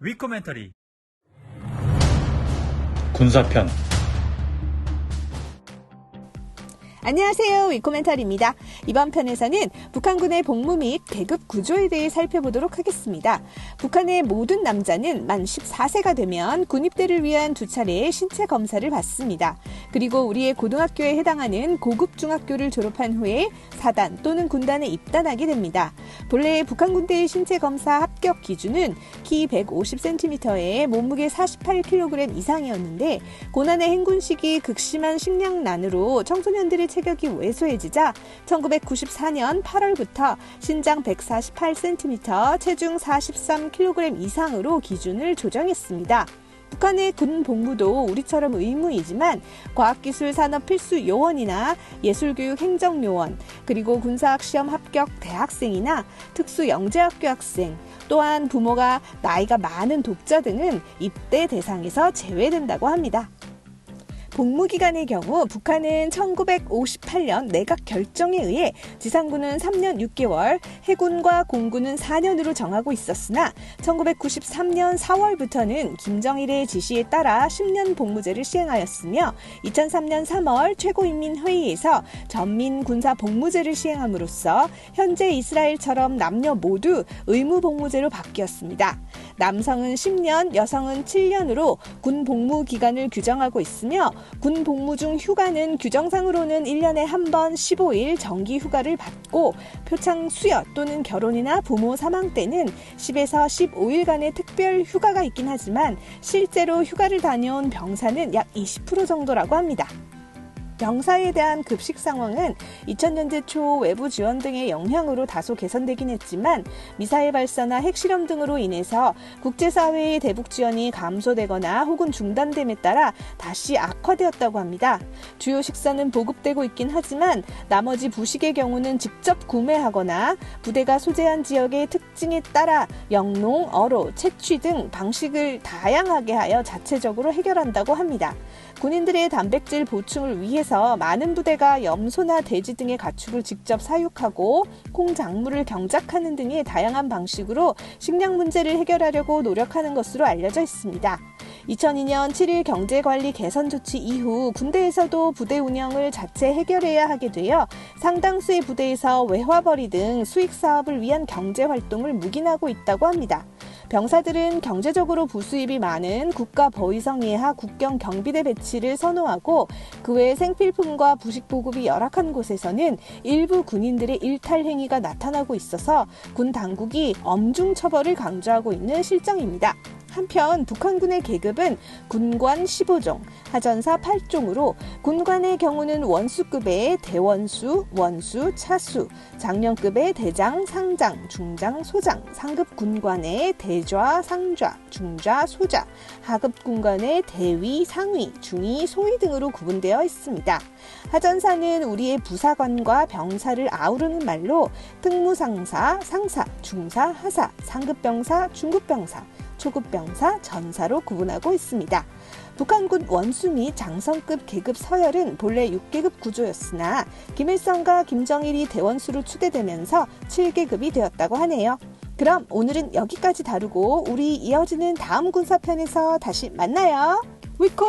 위코멘터리 군사편 안녕하세요. 위코멘터리입니다. 이번 편에서는 북한군의 복무 및 계급 구조에 대해 살펴보도록 하겠습니다. 북한의 모든 남자는 만 14세가 되면 군입대를 위한 두 차례의 신체 검사를 받습니다. 그리고 우리의 고등학교에 해당하는 고급 중학교를 졸업한 후에 사단 또는 군단에 입단하게 됩니다. 본래 북한 군대의 신체 검사 합격 기준은 키 150cm에 몸무게 48kg 이상이었는데 고난의 행군 시기 극심한 식량난으로 청소년들의 체격이 왜소해지자 1994년 8월부터 신장 148cm, 체중 43kg 이상으로 기준을 조정했습니다. 북한의 군 복무도 우리처럼 의무이지만 과학기술 산업 필수 요원이나 예술교육 행정 요원, 그리고 군사학 시험 합격 대학생이나 특수 영재학교 학생, 또한 부모가 나이가 많은 독자 등은 입대 대상에서 제외된다고 합니다. 복무기간의 경우 북한은 1958년 내각 결정에 의해 지상군은 3년 6개월, 해군과 공군은 4년으로 정하고 있었으나 1993년 4월부터는 김정일의 지시에 따라 10년 복무제를 시행하였으며 2003년 3월 최고인민회의에서 전민 군사 복무제를 시행함으로써 현재 이스라엘처럼 남녀 모두 의무 복무제로 바뀌었습니다. 남성은 10년, 여성은 7년으로 군 복무 기간을 규정하고 있으며 군 복무 중 휴가는 규정상으로는 1년에 한 번 15일 정기 휴가를 받고 표창 수여 또는 결혼이나 부모 사망 때는 10에서 15일간의 특별 휴가가 있긴 하지만 실제로 휴가를 다녀온 병사는 약 20% 정도라고 합니다. 병사에 대한 급식 상황은 2000년대 초 외부 지원 등의 영향으로 다소 개선되긴 했지만 미사일 발사나 핵실험 등으로 인해서 국제사회의 대북 지원이 감소되거나 혹은 중단됨에 따라 다시 악화되었다고 합니다. 주요 식사는 보급되고 있긴 하지만 나머지 부식의 경우는 직접 구매하거나 부대가 소재한 지역의 특 징에 따라 영농, 어로, 채취 등 방식을 다양하게 하여 자체적으로 해결한다고 합니다. 군인들의 단백질 보충을 위해서 많은 부대가 염소나 돼지 등의 가축을 직접 사육하고 콩 작물을 경작하는 등의 다양한 방식으로 식량 문제를 해결하려고 노력하는 것으로 알려져 있습니다. 2002년 7일 경제관리 개선 조치 이후 군대에서도 부대 운영을 자체 해결해야 하게 되어 상당수의 부대에서 외화벌이 등 수익 사업을 위한 경제 활동을 묵인하고 있다고 합니다. 병사들은 경제적으로 부수입이 많은 국가 보위성 예하 국경 경비대 배치를 선호하고 그 외 생필품과 부식 보급이 열악한 곳에서는 일부 군인들의 일탈 행위가 나타나고 있어서 군 당국이 엄중 처벌을 강조하고 있는 실정입니다. 한편 북한군의 계급은 군관 15종, 하전사 8종으로 군관의 경우는 원수급의 대원수, 원수, 차수, 장령급의 대장, 상장, 중장, 소장, 상급 군관의 대좌, 상좌, 중좌, 소좌, 하급 군관의 대위, 상위, 중위, 소위 등으로 구분되어 있습니다. 하전사는 우리의 부사관과 병사를 아우르는 말로 특무상사, 상사, 중사, 하사, 상급병사, 중급병사, 초급병사, 전사로 구분하고 있습니다. 북한군 및 장성급 계급 서열은 본래 6계급 구조였으나 김일성과 김정일이 대원수로 추대되면서 7계급이 되었다고 하네요. 그럼 오늘은 여기까지 다루고 우리 이어지는 다음 군사편에서 다시 만나요. 위코!